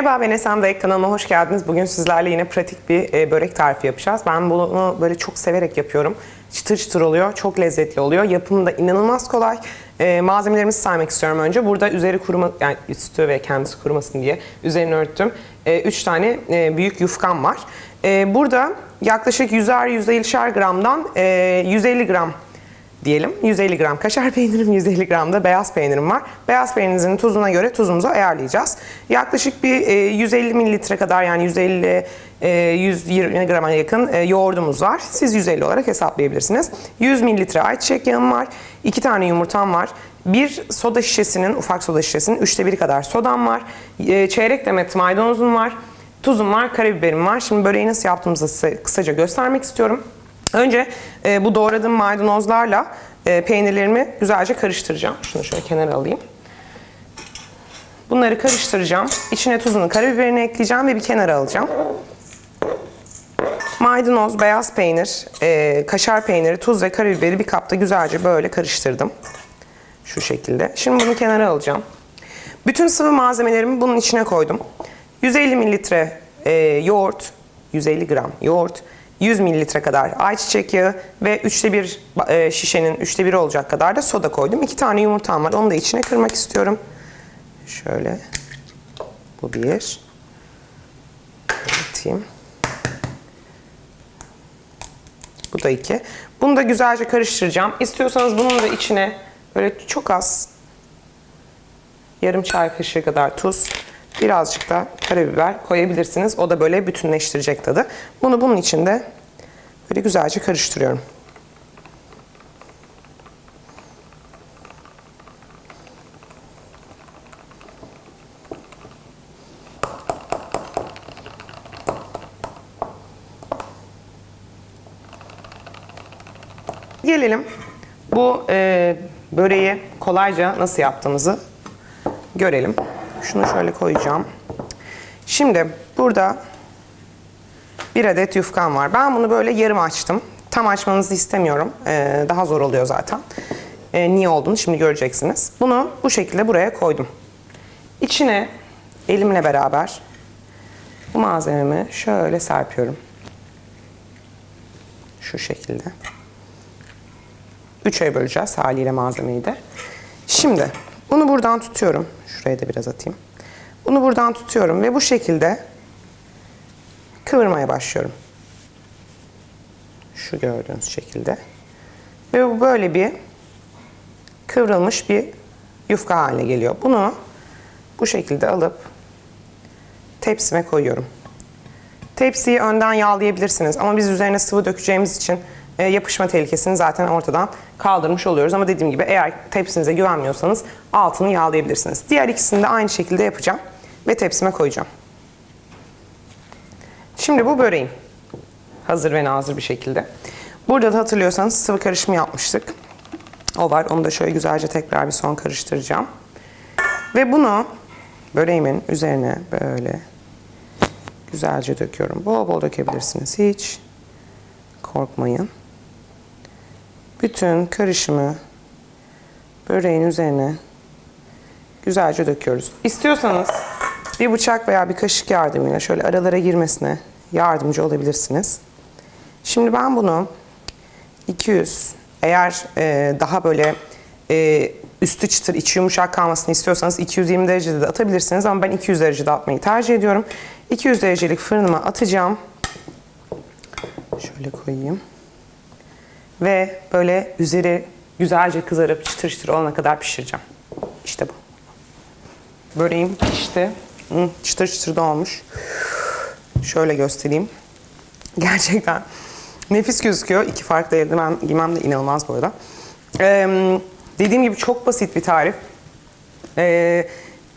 Merhaba ben Esen Dayık kanalıma hoş geldiniz. Bugün sizlerle yine pratik bir e, börek tarifi yapacağız. Ben bunu böyle çok severek yapıyorum. Çıtır çıtır oluyor, çok lezzetli oluyor. Yapımı da inanılmaz kolay. E, malzemelerimizi saymak istiyorum önce. Burada üzeri kuruma, yani üstü ve kendisi kurumasın diye üzerini örttüm. 3 tane e, büyük yufkam var. E, burada yaklaşık 100'er 150'şer gramdan e, 150 gram diyelim. 150 gram kaşar peynirim, 150 gram da beyaz peynirim var. Beyaz peynirimizin tuzuna göre tuzumuzu ayarlayacağız. Yaklaşık bir e, 150 mililitre kadar yani 150 e, 120 grama yakın e, yoğurdumuz var. Siz 150 olarak hesaplayabilirsiniz. 100 mililitre ayçiçek yağım var. 2 tane yumurtam var. Bir soda şişesinin, ufak soda şişesinin üçte biri kadar sodam var. E, çeyrek demet maydanozum var. Tuzum var, karabiberim var. Şimdi böreği nasıl yaptığımızı kısaca göstermek istiyorum. Önce e, bu doğradığım maydanozlarla e, peynirlerimi güzelce karıştıracağım. Şunu şöyle kenara alayım. Bunları karıştıracağım. İçine tuzunu, karabiberini ekleyeceğim ve bir kenara alacağım. Maydanoz, beyaz peynir, e, kaşar peyniri, tuz ve karabiberi bir kapta güzelce böyle karıştırdım. Şu şekilde. Şimdi bunu kenara alacağım. Bütün sıvı malzemelerimi bunun içine koydum. 150 mililitre e, yoğurt, 150 gram yoğurt, 100 mililitre kadar ayçiçek yağı ve üçte bir e, şişenin üçte biri olacak kadar da soda koydum. İki tane yumurtam var. Onu da içine kırmak istiyorum. Şöyle. Bu bir. Atayım. Bu da iki. Bunu da güzelce karıştıracağım. İstiyorsanız bunun da içine böyle çok az yarım çay kaşığı kadar tuz, birazcık da karabiber koyabilirsiniz. O da böyle bütünleştirecek tadı. Bunu bunun içinde böyle güzelce karıştırıyorum. Gelelim bu e, böreği kolayca nasıl yaptığımızı görelim. Şunu şöyle koyacağım. Şimdi burada bir adet yufkam var. Ben bunu böyle yarım açtım. Tam açmanızı istemiyorum. Ee, daha zor oluyor zaten. Ee, niye olduğunu şimdi göreceksiniz. Bunu bu şekilde buraya koydum. İçine elimle beraber bu malzememi şöyle serpiyorum. Şu şekilde. Üçe böleceğiz haliyle malzemeyi de. Şimdi bunu buradan tutuyorum. Şuraya da biraz atayım. Bunu buradan tutuyorum ve bu şekilde kıvırmaya başlıyorum. Şu gördüğünüz şekilde. Ve bu böyle bir kıvrılmış bir yufka haline geliyor. Bunu bu şekilde alıp tepsime koyuyorum. Tepsiyi önden yağlayabilirsiniz ama biz üzerine sıvı dökeceğimiz için yapışma tehlikesini zaten ortadan kaldırmış oluyoruz. Ama dediğim gibi eğer tepsinize güvenmiyorsanız altını yağlayabilirsiniz. Diğer ikisini de aynı şekilde yapacağım ve tepsime koyacağım. Şimdi bu böreğim. Hazır ve nazır bir şekilde. Burada da hatırlıyorsanız sıvı karışımı yapmıştık. O var. Onu da şöyle güzelce tekrar bir son karıştıracağım. Ve bunu böreğimin üzerine böyle güzelce döküyorum. Bol bol dökebilirsiniz. Hiç korkmayın. Bütün karışımı böreğin üzerine güzelce döküyoruz. İstiyorsanız bir bıçak veya bir kaşık yardımıyla şöyle aralara girmesine yardımcı olabilirsiniz. Şimdi ben bunu 200 eğer e, daha böyle e, üstü çıtır içi yumuşak kalmasını istiyorsanız 220 derecede de atabilirsiniz ama ben 200 derecede atmayı tercih ediyorum. 200 derecelik fırınıma atacağım. Şöyle koyayım. Ve böyle üzeri güzelce kızarıp çıtır çıtır olana kadar pişireceğim. İşte bu. Böreğim pişti. Çıtır çıtır da olmuş. Şöyle göstereyim. Gerçekten nefis gözüküyor. İki farklı eldiven giymem de inanılmaz bu arada. Ee, dediğim gibi çok basit bir tarif. Ee,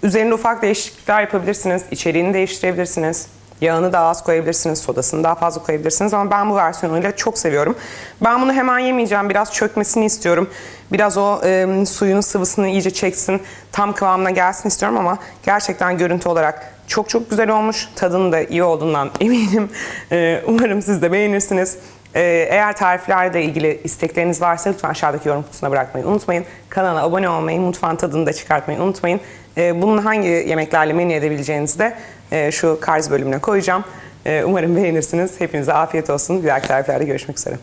üzerinde ufak değişiklikler yapabilirsiniz. İçeriğini değiştirebilirsiniz. Yağını daha az koyabilirsiniz, sodasını daha fazla koyabilirsiniz ama ben bu versiyonuyla çok seviyorum. Ben bunu hemen yemeyeceğim, biraz çökmesini istiyorum. Biraz o e, suyun sıvısını iyice çeksin, tam kıvamına gelsin istiyorum ama gerçekten görüntü olarak çok çok güzel olmuş. Tadının da iyi olduğundan eminim. E, umarım siz de beğenirsiniz. Ee, eğer tariflerle ilgili istekleriniz varsa lütfen aşağıdaki yorum kutusuna bırakmayı unutmayın. Kanala abone olmayı, mutfağın tadını da çıkartmayı unutmayın. Ee, bunun hangi yemeklerle menü edebileceğinizi de e, şu karz bölümüne koyacağım. Ee, umarım beğenirsiniz. Hepinize afiyet olsun. Bir dahaki tariflerde görüşmek üzere.